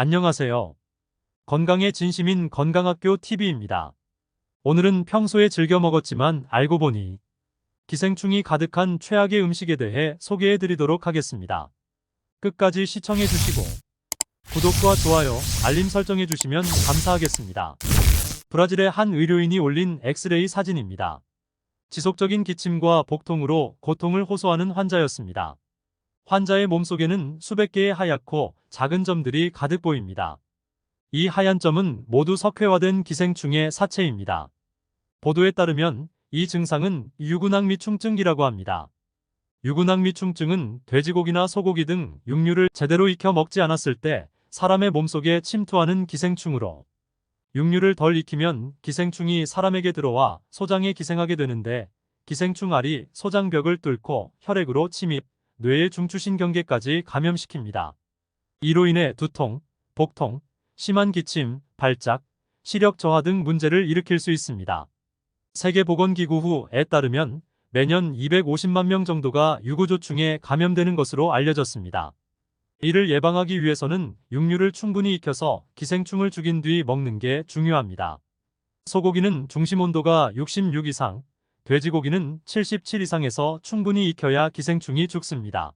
안녕하세요. 건강에 진심인 건강학교 TV입니다. 오늘은 평소에 즐겨 먹었지만 알고 보니 기생충이 가득한 최악의 음식에 대해 소개해 드리도록 하겠습니다. 끝까지 시청해 주시고 구독과 좋아요, 알림 설정해 주시면 감사하겠습니다. 브라질의 한 의료인이 올린 엑스레이 사진입니다. 지속적인 기침과 복통으로 고통을 호소하는 환자였습니다. 환자의 몸속에는 수백 개의 하얗고 작은 점들이 가득 보입니다. 이 하얀 점은 모두 석회화된 기생충의 사체입니다. 보도에 따르면 이 증상은 유구낭미충증이라고 합니다. 유구낭미충증은 돼지고기나 소고기 등 육류를 제대로 익혀 먹지 않았을 때 사람의 몸속에 침투하는 기생충으로 육류를 덜 익히면 기생충이 사람에게 들어와 소장에 기생하게 되는데 기생충 알이 소장벽을 뚫고 혈액으로 침입, 뇌의 중추신경계까지 감염시킵니다. 이로 인해 두통, 복통, 심한 기침, 발작, 시력 저하 등 문제를 일으킬 수 있습니다. 세계보건기구후에 따르면 매년 250만 명 정도가 유구조충에 감염되는 것으로 알려졌습니다. 이를 예방하기 위해서는 육류를 충분히 익혀서 기생충을 죽인 뒤 먹는 게 중요합니다. 소고기는 중심 온도가 66 이상, 돼지고기는 77 이상에서 충분히 익혀야 기생충이 죽습니다.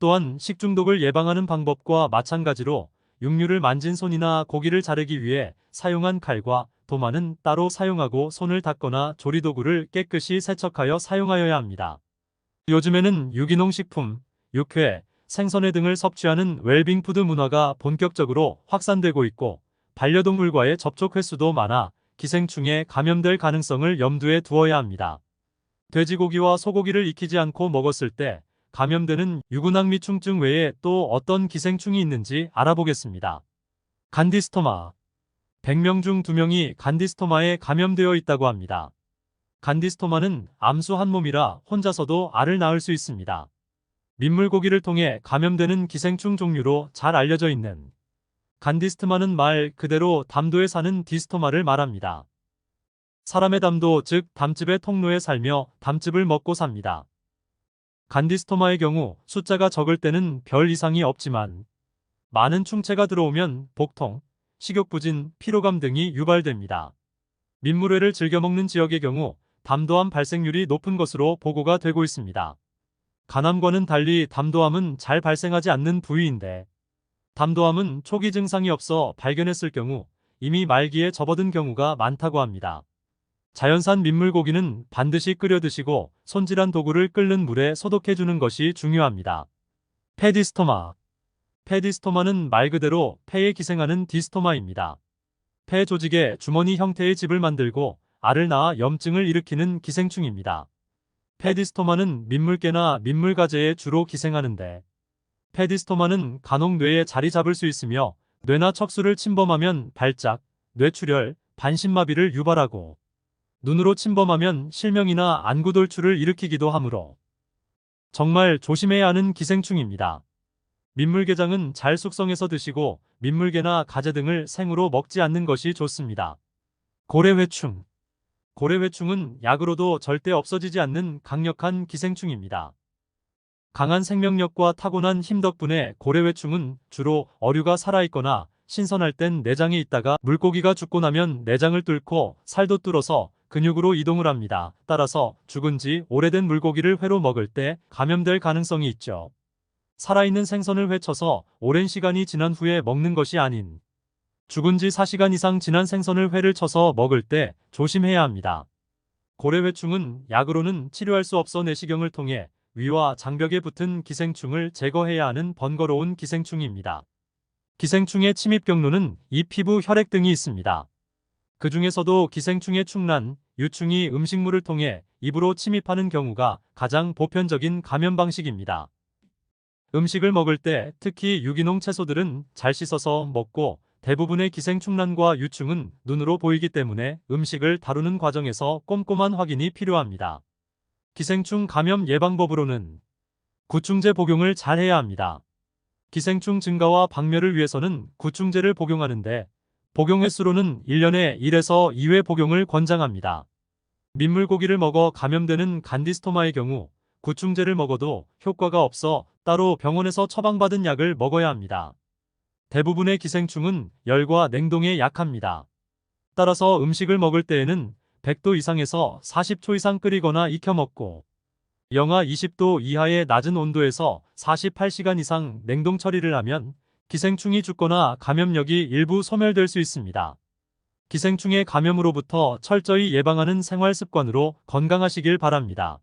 또한 식중독을 예방하는 방법과 마찬가지로 육류를 만진 손이나 고기를 자르기 위해 사용한 칼과 도마는 따로 사용하고 손을 닦거나 조리도구를 깨끗이 세척하여 사용하여야 합니다. 요즘에는 유기농 식품, 육회, 생선회 등을 섭취하는 웰빙푸드 문화가 본격적으로 확산되고 있고 반려동물과의 접촉 횟수도 많아 기생충에 감염될 가능성을 염두에 두어야 합니다. 돼지고기와 소고기를 익히지 않고 먹었을 때 감염되는 유구낭미충증 외에 또 어떤 기생충이 있는지 알아보겠습니다. 간디스토마 100명 중 2명이 간디스토마에 감염되어 있다고 합니다. 간디스토마는 암수 한 몸이라 혼자서도 알을 낳을 수 있습니다. 민물고기를 통해 감염되는 기생충 종류로 잘 알려져 있는 간디스트마는 말 그대로 담도에 사는 디스토마를 말합니다. 사람의 담도 즉 담즙의 통로에 살며 담즙을 먹고 삽니다. 간디스토마의 경우 숫자가 적을 때는 별 이상이 없지만 많은 충체가 들어오면 복통, 식욕부진, 피로감 등이 유발됩니다. 민물회를 즐겨 먹는 지역의 경우 담도암 발생률이 높은 것으로 보고가 되고 있습니다. 간암과는 달리 담도암은 잘 발생하지 않는 부위인데 담도암은 초기 증상이 없어 발견했을 경우 이미 말기에 접어든 경우가 많다고 합니다. 자연산 민물고기는 반드시 끓여 드시고 손질한 도구를 끓는 물에 소독해 주는 것이 중요합니다. 페디스토마 페디스토마는 말 그대로 폐에 기생하는 디스토마입니다. 폐 조직에 주머니 형태의 집을 만들고 알을 낳아 염증을 일으키는 기생충입니다. 페디스토마는 민물개나 민물가재에 주로 기생하는데 페디스토마는 간혹 뇌에 자리 잡을 수 있으며 뇌나 척수를 침범하면 발작, 뇌출혈, 반신마비를 유발하고 눈으로 침범하면 실명이나 안구 돌출을 일으키기도 하므로 정말 조심해야 하는 기생충입니다. 민물게장은 잘 숙성해서 드시고 민물개나 가재 등을 생으로 먹지 않는 것이 좋습니다. 고래회충 고래회충은 약으로도 절대 없어지지 않는 강력한 기생충입니다. 강한 생명력과 타고난 힘 덕분에 고래회충은 주로 어류가 살아있거나 신선할 땐 내장에 있다가 물고기가 죽고 나면 내장을 뚫고 살도 뚫어서 근육으로 이동을 합니다. 따라서 죽은 지 오래된 물고기를 회로 먹을 때 감염될 가능성이 있죠. 살아있는 생선을 회쳐서 오랜 시간이 지난 후에 먹는 것이 아닌 죽은 지 4시간 이상 지난 생선을 회를 쳐서 먹을 때 조심해야 합니다. 고래회충은 약으로는 치료할 수 없어 내시경을 통해 위와 장벽에 붙은 기생충을 제거해야 하는 번거로운 기생충입니다. 기생충의 침입 경로는 이 피부 혈액 등이 있습니다. 그 중에서도 기생충의 충란, 유충이 음식물을 통해 입으로 침입하는 경우가 가장 보편적인 감염 방식입니다. 음식을 먹을 때 특히 유기농 채소들은 잘 씻어서 먹고 대부분의 기생충란과 유충은 눈으로 보이기 때문에 음식을 다루는 과정에서 꼼꼼한 확인이 필요합니다. 기생충 감염 예방법으로는 구충제 복용을 잘 해야 합니다. 기생충 증가와 박멸을 위해서는 구충제를 복용하는데 복용 횟수로는 1년에 1에서 2회 복용을 권장합니다. 민물고기를 먹어 감염되는 간디스토마의 경우 구충제를 먹어도 효과가 없어 따로 병원에서 처방받은 약을 먹어야 합니다. 대부분의 기생충은 열과 냉동에 약합니다. 따라서 음식을 먹을 때에는 100도 이상에서 40초 이상 끓이거나 익혀 먹고 영하 20도 이하의 낮은 온도에서 48시간 이상 냉동 처리를 하면 기생충이 죽거나 감염력이 일부 소멸될 수 있습니다. 기생충의 감염으로부터 철저히 예방하는 생활 습관으로 건강하시길 바랍니다.